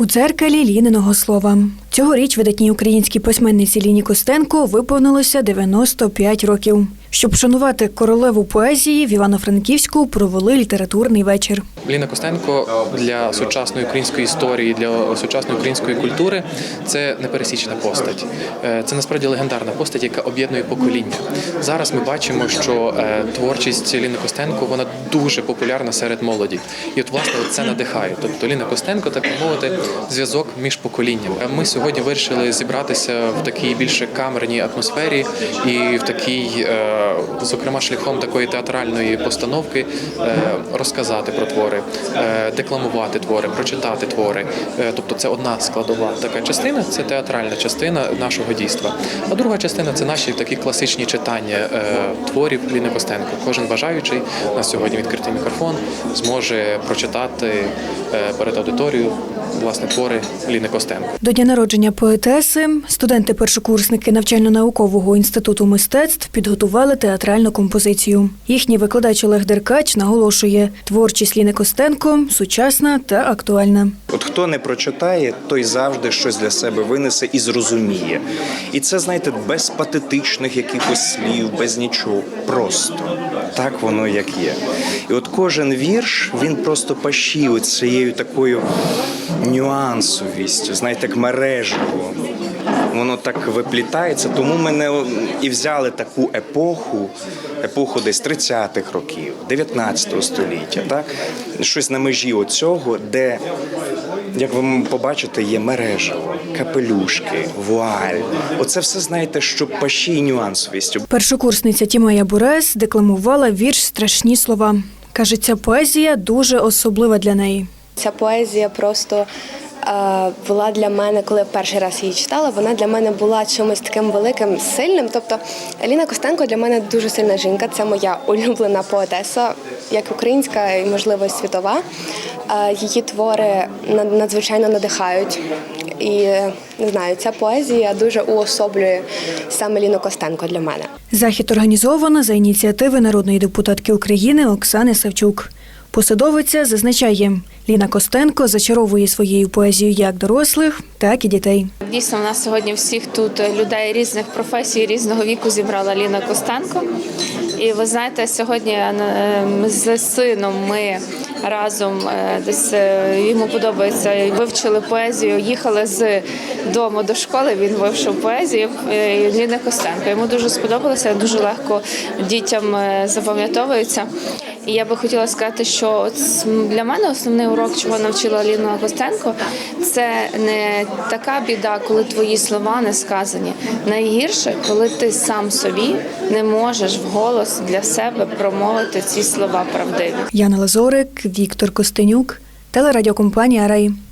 У церкалі Ліниного слова. Цьогоріч видатній українській письменниці Ліні Костенко виповнилося 95 років. Щоб вшанувати королеву поезії, в Івано-Франківську провели літературний вечір. Ліна Костенко для сучасної української історії, для сучасної української культури це непересічна постать. Е, Це насправді легендарна постать, яка об'єднує покоління. Зараз ми бачимо, що е, творчість Ліни Костенко вона дуже популярна серед молоді. І от власне це надихає. Тобто Ліна Костенко, так би мовити, зв'язок між поколіннями. Е, Ми сьогодні вирішили зібратися в такій більше камерній атмосфері і в такій, зокрема, шляхом такої театральної постановки е, розказати про твори, е, декламувати твори, прочитати твори. Е, Тобто це одна складова така частина, це театральна частина нашого дійства. А друга частина це наші такі класичні читання е, творів Ліни Костенко. Кожен бажаючий на сьогодні відкритий мікрофон зможе прочитати е, перед аудиторією власне твори Ліни Костенко. До дня народження поетеси студенти-першокурсники навчально-наукового інституту мистецтв підготували театральну композицію. Їхній викладач Олег Деркач наголошує, творчість Ліни Костенко сучасна та актуальна. От хто не прочитає, той завжди щось для себе винесе і зрозуміє. І це, знаєте, без патетичних якихось слів, без нічого. Просто так воно як є. І от кожен вірш він просто пащив цією такою нюансовістю, знаєте, як мережево. Воно так виплітається, тому мене і взяли таку епоху, епоху десь 30-х років, 19 століття, так? Щось на межі оцього, де, як ви побачите, є мережа, капелюшки, вуаль. Оце все знаєте, що пащі і нюансовістю. Першокурсниця Тімея Бурес декламувала вірш Страшні слова. Каже, ця поезія дуже особлива для неї. Ця поезія просто була для мене, коли я перший раз її читала, вона для мене була чимось таким великим, сильним. Тобто Аліна Костенко для мене дуже сильна жінка. Це моя улюблена поетеса, як українська і можливо світова. Е, її твори над- надзвичайно надихають. І е, не знаю, ця поезія дуже уособлює саме Ліну Костенко для мене. Захід організовано за ініціативи народної депутатки України Оксани Савчук. Посадовиця зазначає, Ліна Костенко зачаровує своєю поезією як дорослих, так і дітей. Дійсно, в нас сьогодні всіх тут людей різних професій, різного віку зібрала Ліна Костенко. І ви знаєте, сьогодні е, з сином ми разом е, десь е, йому подобається вивчили поезію. Їхали з дому до школи. Він вивчив поезію Ліни Костенко. Йому дуже сподобалося, дуже легко дітям запам'ятовується. І я би хотіла сказати, що для мене основний урок, чого навчила Ліна Костенко, це не така біда, коли твої слова не сказані. Найгірше, коли ти сам собі не можеш вголос для себе промовити ці слова правдиві. Яна Лазорик, Віктор Костенюк, телерадіокомпанія Рай.